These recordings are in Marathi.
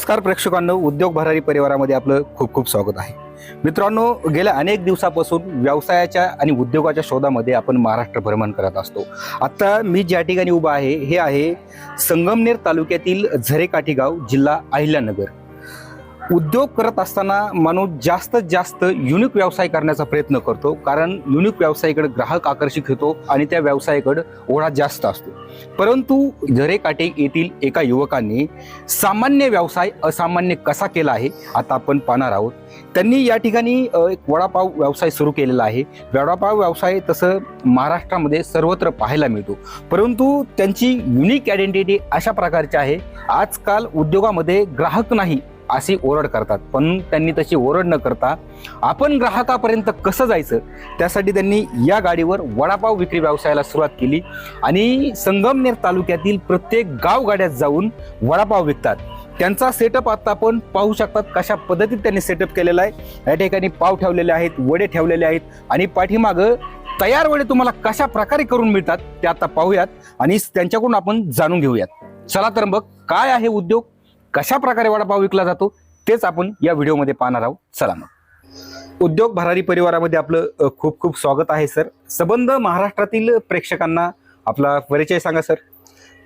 नमस्कार प्रेक्षकांनो उद्योग भरारी परिवारामध्ये आपलं खूप खूप स्वागत आहे. मित्रांनो गेल्या अनेक दिवसापासून व्यवसायाच्या आणि उद्योगाच्या शोधामध्ये आपण महाराष्ट्र भ्रमण करत असतो. आता मी ज्या ठिकाणी उभा आहे हे आहे संगमनेर तालुक्यातील झरेकाठी गाव जिल्हा अहिल्यानगर. उद्योग करत असताना माणूस जास्तीत जास्त युनिक व्यवसाय करण्याचा प्रयत्न करतो. कारण युनिक व्यवसायाकडे ग्राहक आकर्षित होतो आणि त्या व्यवसायाकडे ओढा जास्त असतो. परंतु झरेकाटे येथील एका युवकांनी सामान्य व्यवसाय असामान्य कसा केला आहे आता आपण पाहणार आहोत. त्यांनी या ठिकाणी एक वडापाव व्यवसाय सुरू केलेला आहे. वडापाव व्यवसाय तसं महाराष्ट्रामध्ये सर्वत्र पाहायला मिळतो. परंतु त्यांची युनिक आयडेंटिटी अशा प्रकारची आहे. आजकाल उद्योगामध्ये ग्राहक नाही अशी ओरड करतात. पण त्यांनी तशी ओरड न करता आपण ग्राहकापर्यंत कसं जायचं? त्यासाठी त्यांनी या गाडीवर वडापाव विक्री व्यवसायाला सुरुवात केली आणि संगमनेर तालुक्यातील प्रत्येक गावगाड्यात जाऊन वडापाव विकतात. त्यांचा सेटअप आता आपण पाहू शकतात कशा पद्धतीत त्यांनी सेटअप केलेला आहे. या ठिकाणी पाव ठेवलेले आहेत वडे ठेवलेले आहेत आणि पाठीमागं तयार वडे तुम्हाला कशा प्रकारे करून मिळतात ते आता पाहूयात आणि त्यांच्याकडून आपण जाणून घेऊयात. चला तर मग काय आहे उद्योग? कशा प्रकारे वडापाव विकला जातो तेच आपण या व्हिडिओमध्ये पाहणार आहोत. चला मग. उद्योग भरारी परिवारामध्ये आपलं खूप खूप स्वागत आहे सर. संबंध महाराष्ट्रातील प्रेक्षकांना आपला परिचय सांगा सर.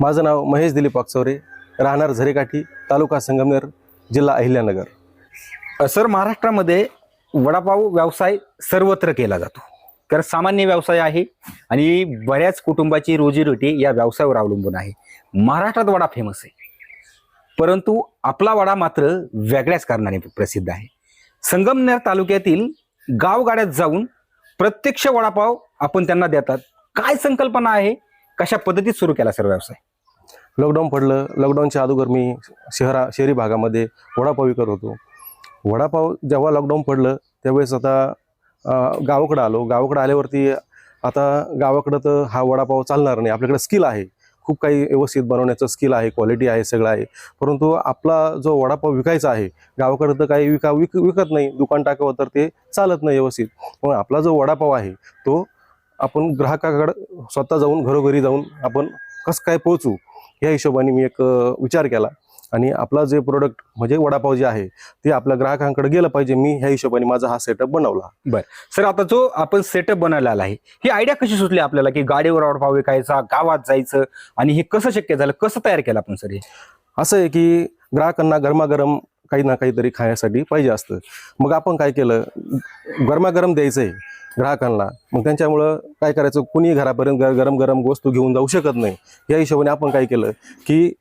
माझं नाव महेश दिलीप वाकचौरे राहणार झरेकाठी तालुका संगमनेर जिल्हा अहिल्यानगर. सर महाराष्ट्रामध्ये वडापाव व्यवसाय सर्वत्र केला जातो. तर सामान्य व्यवसाय आहे आणि बऱ्याच कुटुंबाची रोजीरोटी या व्यवसायावर अवलंबून आहे. महाराष्ट्रात वडा फेमस आहे. परंतु आपला वडा मात्र वेगळ्याच कारणाने प्रसिद्ध आहे. संगमनेर तालुक्यातील गावगाड्यात जाऊन प्रत्यक्ष वडापाव आपण त्यांना देतात. काय संकल्पना आहे? कशा पद्धतीत सुरू केला सर व्यवसाय? लॉकडाऊन पडलं. लॉकडाऊनच्या अगोदर मी शहरा शहरी भागामध्ये वडापाव विकत होतो. वडापाव जेव्हा लॉकडाऊन पडलं त्यावेळेस आता गावाकडं आलो. गावाकडं आल्यावरती आता गावाकडं तर हा वडापाव चालणार नाही. आपल्याकडे स्किल आहे. खूप काही व्यवस्थित बनवण्याचं स्किल आहे क्वालिटी आहे सगळं आहे. परंतु आपला जो वडापाव विकायचा आहे गावाकडं तर काही विका विक विकत नाही दुकान टाकावं तर ते चालत नाही व्यवस्थित. मग आपला जो वडापाव आहे तो आपण ग्राहकाकडं स्वतः जाऊन घरोघरी जाऊन आपण कसं काय पोहोचू या हिशोबाने मी एक विचार केला. आणि आपला जे प्रोडक्ट म्हणजे वडापाव जे आहे ते आपल्या ग्राहकांकडे गेलं पाहिजे. मी ह्या हिशोबाने माझा हा सेटअप बनवला. सर आता जो आपण सेटअप बनवलेला आहे ही आयडिया कशी सुचली आपल्याला की गाडीवर वडापाव विकायचा गावात जायचं आणि हे कसं शक्य झालं? कसं तयार केलं आपण सर हे? असं आहे की ग्राहकांना गरमागरम काही ना काहीतरी खाण्यासाठी पाहिजे असतं. मग आपण काय केलं? गरमागरम द्यायचं आहे ग्राहकांना. मग त्यांच्यामुळं काय करायचं? कुणी घरापर्यंत गर- गरम गरम वस्तू घेऊन जाऊ शकत नाही. या हिशोबाने आपण काय केलं की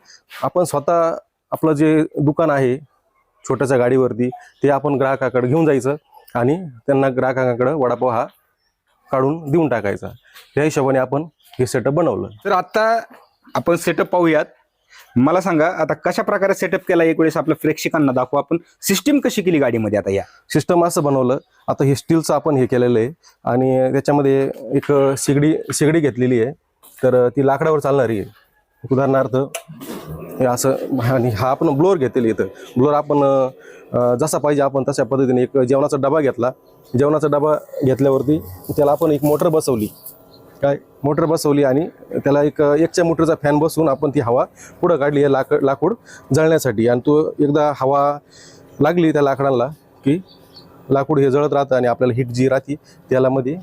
आपण स्वतः आपलं जे दुकान आहे छोट्याच्या गाडीवरती ते आपण ग्राहकाकडे घेऊन जायचं आणि त्यांना ग्राहकांकडे वडापाव हा काढून देऊन टाकायचा. या हिशोबाने आपण हे सेटअप बनवलं. तर आता आपण सेटअप पाहूयात. मला सांगा आता कशा प्रकारे सेटअप केला? एक वेळेस आपल्या प्रेक्षकांना दाखवू आपण. सिस्टीम कशी केली गाडीमध्ये आता या? सिस्टम असं बनवलं. आता हे स्टीलचं आपण हे केलेलं आहे. आणि त्याच्यामध्ये एक शिगडी शिगडी घेतलेली आहे. तर ती लाकडावर चालणारी आहे. उदाहरणार्थ हे असं आणि हा आपण ब्लोअर घेतलेली इथं. ब्लोअर आपण जसा पाहिजे आपण तशा पद्धतीने एक जेवणाचा डबा घेतला. जेवणाचा डबा घेतल्यावरती त्याला आपण एक मोटर बसवली. काय? मोटर बसवली आणि त्याला एक एकच्या मोटरचा फॅन बसवून आपण ती हवा पुढं काढली आहे लाकड लाकूड जळण्यासाठी. आणि तो एकदा हवा लागली त्या लाकडाला की लाकूड हे जळत राहतं आणि आपल्याला हिट जी राहते त्याला मध्ये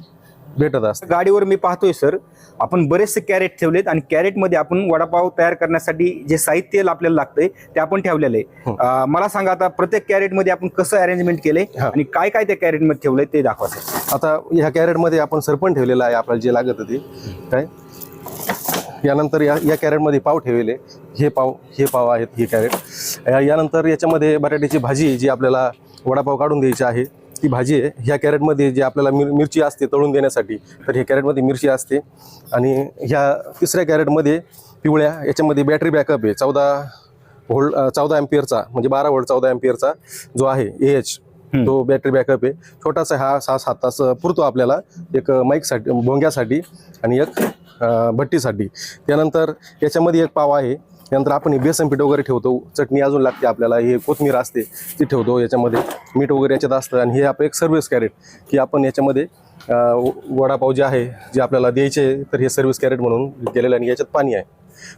भेटत असतं. गाडीवर मी पाहतोय सर आपण बरेचसे कॅरेट ठेवलेत आणि कॅरेटमध्ये आपण वडापाव तयार करण्यासाठी जे साहित्य आपल्याला लागतंय ते आपण ठेवलेलं आहे. हो. मला सांगा आता प्रत्येक कॅरेटमध्ये आपण कसं अरेंजमेंट केलंय. आणि काय काय त्या कॅरेटमध्ये ठेवलंय ते दाखवा. आता ह्या कॅरेटमध्ये आपण सरपण ठेवलेलं आहे आपल्याला जे लागत ते. काय? यानंतर या या कॅरेटमध्ये पाव ठेवले हे पाव हे पाव आहेत हे कॅरेट यानंतर याच्यामध्ये बटाट्याची भाजी जी आपल्याला वडापाव काढून द्यायची आहे ती भाजी आहे ह्या कॅरेटमध्ये जे आपल्याला मिर मिरची असते तळून देण्यासाठी तर ह्या कॅरेटमध्ये मिरची असते. आणि ह्या तिसऱ्या कॅरेटमध्ये पिवळ्या याच्यामध्ये बॅटरी बॅकअप आहे चौदा व्होल्ट चौदा एम्पियरचा म्हणजे बारा व्होल्ट चौदा एम्पियरचा जो आहे ए एच. तो बॅटरी बॅकअप आहे. छोटासा हा सहा सात तास पुरतो आपल्याला एक माईकसाठी भोंग्यासाठी आणि एक भट्टीसाठी. त्यानंतर याच्यामध्ये एक पाव आहे त्यानंतर आपण हे बेसन पीठ वगैरे ठेवतो. चटणी अजून लागते आपल्याला. हे कोथमीर असते ती ठेवतो याच्यामध्ये. मीठ वगैरे याच्यात असतं आणि हे आपलं एक सर्व्हिस कॅरेट की आपण याच्यामध्ये वडापाव जे आहे जे आपल्याला द्यायचे तर हे सर्व्हिस कॅरेट म्हणून केलेलं आणि याच्यात पाणी आहे.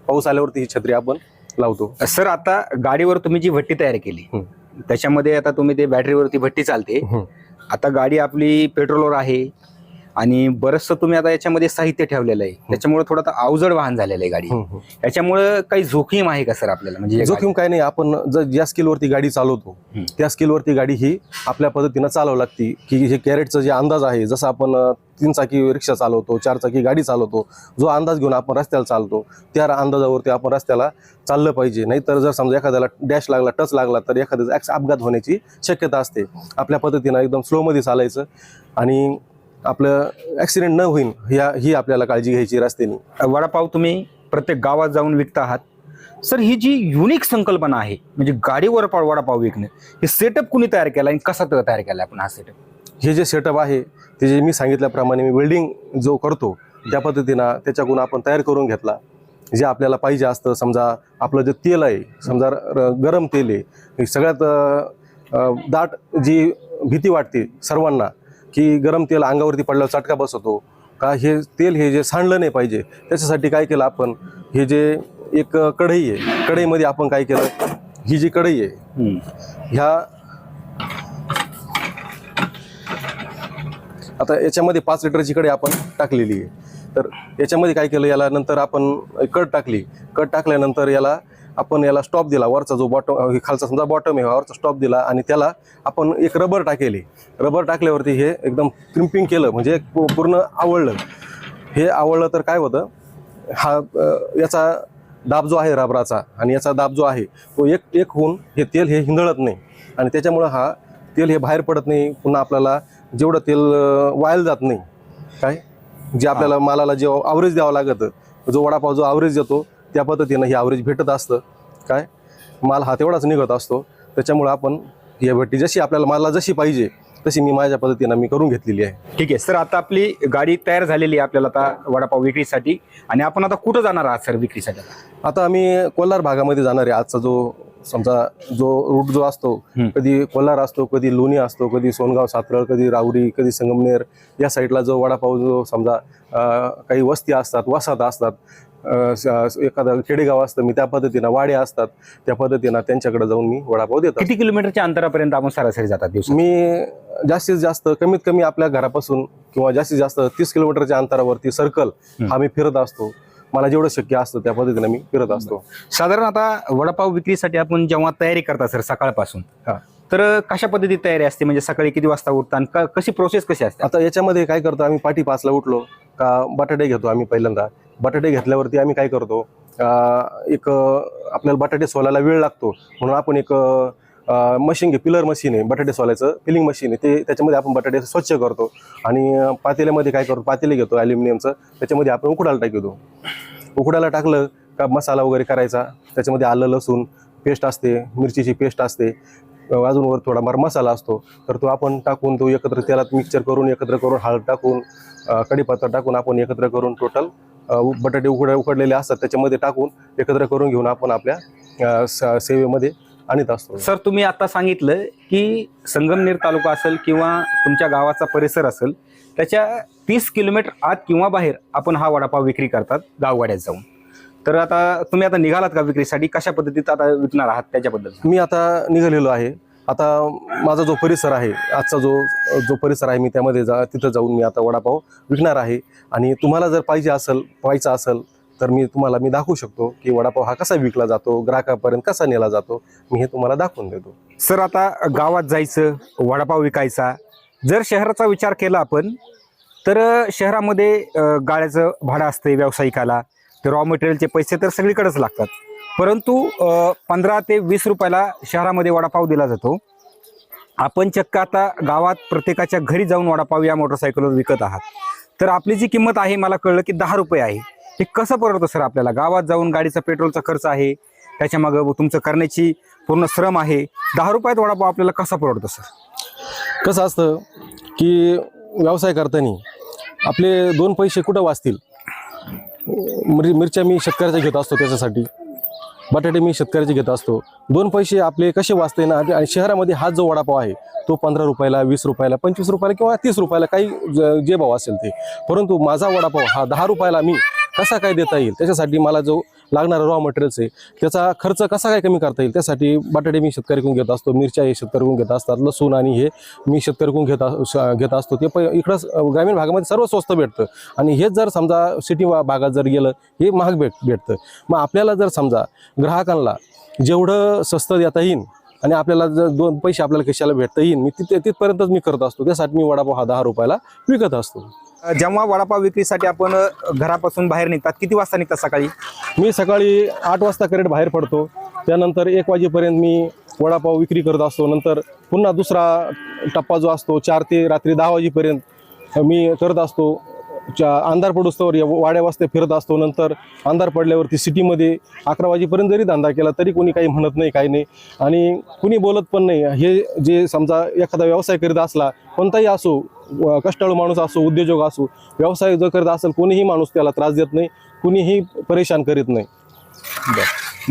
पाऊस आल्यावरती ही छत्री आपण लावतो. सर आता गाडीवर तुम्ही जी भट्टी तयार केली. त्याच्यामध्ये आता तुम्ही ते बॅटरीवरती भट्टी चालते. आता गाडी आपली पेट्रोलवर आहे आणि बरचसं तुम्ही आता याच्यामध्ये साहित्य ठेवलेलं आहे. त्याच्यामुळे थोडं अवजड वाहन झालेलं आहे गाडी. याच्यामुळे काही जोखीम आहे का सर आपल्याला? म्हणजे जोखीम काय नाही. आपण जर ज्या स्किलवरती गाडी चालवतो. त्या स्किलवरती गाडी ही आपल्या पद्धतीनं चालवावी लागते. की हे कॅरेटचा जे अंदाज आहे जसं आपण तीन चाकी रिक्षा चालवतो चार चाकी गाडी चालवतो जो अंदाज घेऊन आपण रस्त्याला चालतो त्या अंदाजावरती आपण रस्त्याला चाललं पाहिजे. नाहीतर जर समजा एखाद्याला डॅश लागला टच लागला तर एखाद्याचा अपघात होण्याची शक्यता असते. आपल्या पद्धतीनं एकदम स्लोमध्ये चालायचं. आणि आपलं ॲक्सिडेंट न होईल ह्या ही आपल्याला काळजी घ्यायची रस्त्याने. वडापाव तुम्ही प्रत्येक गावात जाऊन विकता आहात. सर ही जी युनिक संकल्पना आहे म्हणजे गाडीवर पाव- वडापाव विकणं हे सेटअप कुणी तयार केला आणि कसा तयार केला आपण हा सेटअप हे जे सेटअप आहे ते जे मी सांगितल्याप्रमाणे मी वेल्डिंग जो करतो त्या पद्धतीनं त्याच्याकडून आपण तयार करून घेतला. जे आपल्याला पाहिजे असतं समजा आपलं जे तेल आहे समजा गरम तेल आहे सगळ्यात दाट जी भीती वाटते सर्वांना की गरम तेल अंगावरती पडल्यावर चटका बसवतो. का हे तेल हे जे सांडलं नाही पाहिजे त्याच्यासाठी काय केलं आपण? हे जे एक कढई आहे कढईमध्ये आपण काय केलं? ही जी कढई आहे ह्या आता याच्यामध्ये पाच लिटरची कढई आपण टाकलेली आहे. तर याच्यामध्ये काय केलं? याला नंतर आपण कट टाकली. कट टाकल्यानंतर याला आपण याला स्टॉप दिला. वरचा जो बॉटम खालचा समजा बॉटम आहे वरचा स्टॉप दिला आणि त्याला आपण एक रबर टाकेली. रबर टाकल्यावरती हे एकदम क्रिम्पिंग केलं म्हणजे पूर्ण आवळलं. हे आवळलं तर काय होतं? हा याचा दाब जो आहे रबराचा आणि याचा दाब जो आहे तो एक एक होऊन हे तेल हे हिंदळत नाही. आणि त्याच्यामुळं हा तेल हे बाहेर पडत नाही. पुन्हा आपल्याला जेवढं तेल वायल वायाला जात नाही. काय? जे आपल्याला मालाला जे आवरेज द्यावं लागतं. जो वडापाव जो आवरेज देतो त्या पद्धतीनं हे आवरेज भेटत असतं. काय? माल हा तेवढाच निघत असतो. त्याच्यामुळं आपण ही भट्टी जशी आपल्याला माला जशी पाहिजे तशी मी माझ्या पद्धतीनं मी करून घेतलेली आहे. ठीक आहे सर आता आपली गाडी तयार झालेली आहे आपल्याला आता वडापाव विक्रीसाठी. आणि आपण आता कुठं जाणार आहात सर विक्रीसाठी आता? आम्ही कोल्हार भागामध्ये जाणार आहे. आजचा जो समजा जो रूट जो असतो. कधी कोल्हार असतो कधी लोणी असतो कधी सोनगाव सातरळ कधी राऊरी कधी संगमनेर या साईडला जो वडापाव जो समजा काही वस्ती असतात वसाहत असतात एखादं खेडेगाव असतं मी त्या पद्धतीनं वाड्या असतात त्या पद्धतीनं त्यांच्याकडे जाऊन मी वडापाव देतात किती किलोमीटरच्या अंतरापर्यंत आपण सरासरी जातात दिवसात? मी जास्तीत जास्त कमीत कमी आपल्या घरापासून किंवा जास्तीत जास्त तीस किलोमीटरच्या अंतरावरती सर्कल हा मी फिरत असतो. मला जेवढं शक्य असतं त्या पद्धतीनं मी फिरत असतो. साधारण आता वडापाव विक्रीसाठी आपण जेव्हा तयारी करता सर सकाळपासून हा. तर कशा पद्धतीत तयारी असते? म्हणजे सकाळी किती वाजता उठता आणि क- कशी प्रोसेस कशी असते? आता याच्यामध्ये काय करतो आम्ही? पाठी पाचला उठलो का बटाटे घेतो आम्ही पहिल्यांदा. बटाटे घेतल्यावरती आम्ही काय करतो? अं, एक अं, आपल्याला बटाटे सोलायला वेळ लागतो. म्हणून आपण एक मशीन घे पिलर मशीन आहे बटाटे सोलायचं फिलिंग मशीन आहे. ते त्याच्यामध्ये आपण बटाटे स्वच्छ करतो. आणि अं, पातेल्यामध्ये काय करतो? पातेले घेतो ॲल्युमिनियमचं त्याच्यामध्ये आपण उकडायला टाकतो. उकडायला टाकलं का मसाला वगैरे करायचा. त्याच्यामध्ये आलं लसूण पेस्ट असते मिरचीची पेस्ट असते. अजून वर थोडाफार मसाला असतो तर तो आपण टाकून तो एकत्र तेलात मिक्सर करून एकत्र करून हळद टाकून अं, कढीपत्ता टाकून आपण एकत्र करून टोटल बटाटे उकड उकडलेले असतात त्याच्यामध्ये टाकून एकत्र करून घेऊन आपण आपल्या स- सेवेमध्ये आणत असतो. सर तुम्ही आता सांगितलं की संगमनेर तालुका असेल किंवा तुमच्या गावाचा परिसर असेल त्याच्या तीस किलोमीटर आत किंवा बाहेर आपण हा वडापाव विक्री करतात गावगाड्यात जाऊन. तर आता तुम्ही आता निघालात का विक्रीसाठी? कशा पद्धतीत आता विकणार आहात त्याच्याबद्दल. मी आता निघालेलो आहे. आता माझा जो परिसर आहे आजचा जो जो परिसर आहे मी त्यामध्ये जा तिथं जाऊन मी आता वडापाव विकणार आहे. आणि तुम्हाला जर पाहिजे असेल पाहायचा असेल तर मी तुम्हाला मी दाखवू शकतो की वडापाव हा कसा विकला जातो ग्राहकापर्यंत कसा नेला जातो मी हे तुम्हाला दाखवून देतो. सर आता गावात जायचं वडापाव विकायचा जर शहराचा विचार केला आपण तर शहरामध्ये गाड्याचं भाडं असते व्यावसायिकाला. ते रॉ मटेरियलचे पैसे तर सगळीकडेच लागतात. परंतु पंधरा ते वीस रुपयाला शहरामध्ये वडापाव दिला जातो. आपण चक्क आता गावात प्रत्येकाच्या घरी जाऊन वडापाव या मोटरसायकलवर विकत आहात. तर आपली जी किंमत आहे मला कळलं की दहा रुपये आहे. हे कसं परवडतं सर आपल्याला? गावात जाऊन गाडीचा पेट्रोलचा खर्च आहे. त्याच्या मागं तुमचं करण्याची पूर्ण श्रम आहे. दहा रुपयात वडापाव आपल्याला कसा परवडतो सर? कसं असतं की व्यवसाय करताना आपले दोन पैसे कुठं वाचतील? मिर मिरच्या मी शेतकऱ्याच्या घेत असतो त्याच्यासाठी. बटाटे मी शेतकऱ्याचे घेत असतो. दोन पैसे आपले कसे वाचते ना आणि शहरामध्ये हा जो वडापाव आहे तो पंधरा रुपयाला वीस रुपयाला पंचवीस रुपयाला किंवा तीस रुपयाला काही जे भाव असेल ते. परंतु माझा वडापाव हा दहा रुपयाला मी कसा काय देता येईल? त्याच्यासाठी मला जो लागणारा रॉ मटेरियल्स आहे त्याचा खर्च कसा काय कमी करता येईल? त्यासाठी बटाटे मी शेतकरीकडून घेत असतो मिरच्या हे शेतकरीकडून घेत असतात लसूण आणि हे मी शेतकरीकडून घेत अस- श- घेत असतो. ते प इकडं ग्रामीण भागामध्ये सर्व स्वस्त भेटतं. आणि हेच जर समजा सिटी भागात जर गेलं हे महाग भेट भेटतं. मग आपल्याला जर समजा ग्राहकांना जेवढं स्वस्त देता येईल आणि आपल्याला जर दोन पैसे आपल्याला खिशाला भेटता येईल मी तिथे तिथपर्यंतच मी करत असतो. त्यासाठी मी वडापाव हा दहा रुपयाला विकत असतो. जेव्हा वडापाव विक्रीसाठी आपण घरापासून बाहेर निघतात किती वाजता निघतात सकाळी? मी सकाळी आठ वाजता करेक्ट बाहेर पडतो. त्यानंतर एक वाजेपर्यंत मी वडापाव विक्री करत असतो. नंतर पुन्हा दुसरा टप्पा जो असतो चार ते रात्री दहा वाजेपर्यंत मी करत असतो. अंधार पडूस्तवर या वाड्या वाजता फिरत असतो. नंतर अंधार पडल्यावरती सिटीमध्ये अकरा वाजेपर्यंत जरी धंदा केला तरी कोणी काही म्हणत नाही काही नाही. आणि कुणी बोलत पण नाही. हे जे समजा एखादा व्यवसाय करीत असला कोणताही असो कष्टाळू माणूस असो उद्योजक असो व्यवसाय जर करत असेल कोणीही माणूस त्याला त्रास देत नाही कुणीही परेशान करीत नाही.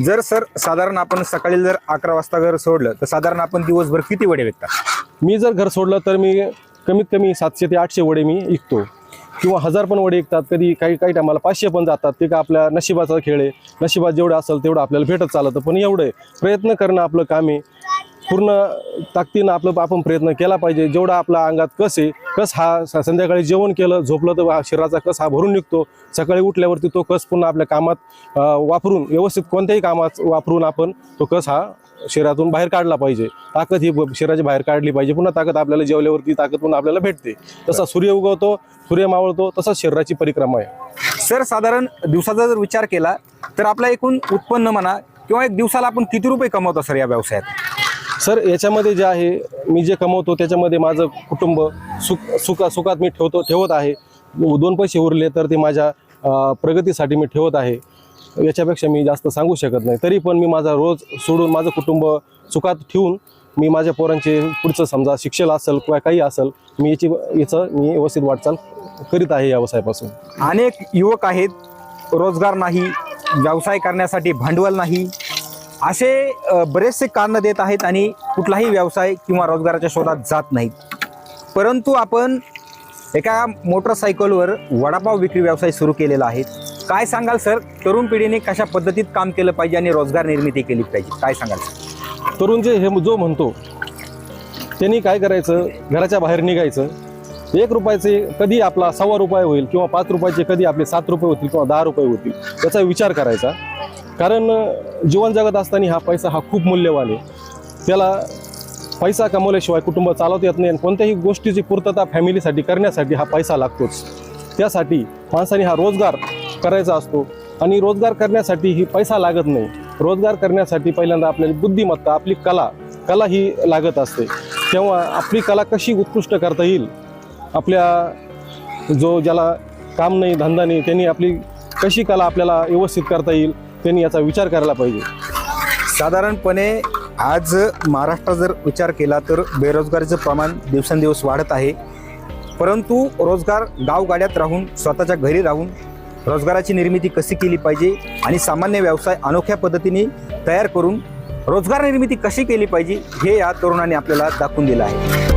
जर सर साधारण आपण सकाळी जर अकरा वाजता घर सोडलं तर साधारण आपण दिवसभर किती वडे विकतात मी जर घर सोडलं तर मी कमीत कमी सातशे ते आठशे वडे मी विकतो. किंवा हजार पण वडे विकतात कधी काही काही टायमाला पाचशे पण जातात. ते का आपल्या नशिबाचा खेळ आहे. नशिबात जेवढं असेल तेवढं आपल्याला भेटत चालतं. पण एवढं आहे. प्रयत्न करणं आपलं काम आहे. पूर्ण ताकदीनं आपलं आपण प्रयत्न केला पाहिजे. जेवढा आपला अंगात कस आहे कस हा स- संध्याकाळी जेवण केलं झोपलं तर शरीराचा कस हा भरून निघतो. सकाळी उठल्यावरती तो कस पुन्हा आपल्या कामात वापरून व्यवस्थित कोणत्याही कामात वापरून आपण तो कस हा शरीरातून बाहेर काढला पाहिजे. ताकद ही शरीराच्या बाहेर काढली पाहिजे. पुन्हा ताकद आपल्याला जेवल्यावरती ताकद पुन्हा आपल्याला भेटते. तसा सूर्य उगवतो सूर्य मावळतो तसाच शरीराची परिक्रमा आहे. सर साधारण दिवसाचा जर विचार केला तर आपला एकूण उत्पन्न म्हणा किंवा एक दिवसाला आपण किती रुपये कमवतो सर या व्यवसायात? सर याच्यामध्ये जे आहे मी जे कमवतो त्याच्यामध्ये माझं कुटुंब सुख सुखा सुखात मी ठेवतो ठेवत आहे. दोन पैसे उरले तर ते माझ्या प्रगतीसाठी मी ठेवत आहे. याच्यापेक्षा मी जास्त सांगू शकत नाही. तरी पण मी माझा रोज सोडून माझं कुटुंब सुखात ठेवून मी माझ्या पोरांचे पुढचं समजा शिक्षण असेल किंवा काही असेल मी याची याचं मी व्यवस्थित वाटचाल करीत आहे या व्यवसायापासून. अनेक युवक आहेत रोजगार नाही व्यवसाय करण्यासाठी भांडवल नाही. असे बरेचसे कारणं देत आहेत आणि कुठलाही व्यवसाय किंवा रोजगाराच्या शोधात जात नाहीत. परंतु आपण एका मोटरसायकलवर वडापाव विक्री व्यवसाय सुरू केलेला आहे. काय सांगाल सर? तरुण पिढीने कशा पद्धतीत काम केलं पाहिजे आणि रोजगार निर्मिती केली पाहिजे? काय सांगाल सर? तरुण जे हे जो म्हणतो त्यांनी काय करायचं? घराच्या बाहेर निघायचं. एक रुपयाचे कधी आपला सव्वा रुपये होईल किंवा पाच रुपयाचे कधी आपले सात रुपये होतील किंवा दहा रुपये होतील याचा विचार करायचा. कारण जीवन जगत असताना हा पैसा हा खूप मूल्यवान आहे. त्याला पैसा कमवल्याशिवाय कुटुंब चालवता येत नाही आणि कोणत्याही गोष्टीची पूर्तता फॅमिलीसाठी करण्यासाठी हा पैसा लागतोच. त्यासाठी माणसाने हा रोजगार करायचा असतो आणि रोजगार करण्यासाठी ही पैसा लागत नाही. रोजगार करण्यासाठी पहिल्यांदा आपल्याला बुद्धिमत्ता आपली कला कला ही लागत असते. तेव्हा आपली कला कशी उत्कृष्ट करता येईल? आपल्या जो ज्याला काम नाही धंदा नाही त्यांनी आपली कशी कला आपल्याला व्यवस्थित करता येईल त्यांनी याचा विचार करायला पाहिजे. साधारणपणे आज महाराष्ट्रात जर विचार केला तर बेरोजगारीचं प्रमाण दिवसेंदिवस वाढत आहे. परंतु रोजगार गावगाड्यात राहून स्वतःच्या घरी राहून रोजगाराची निर्मिती कशी केली पाहिजे आणि सामान्य व्यवसाय अनोख्या पद्धतीने तयार करून रोजगार निर्मिती कशी केली पाहिजे हे या तरुणांनी आपल्याला दाखवून दिलं आहे.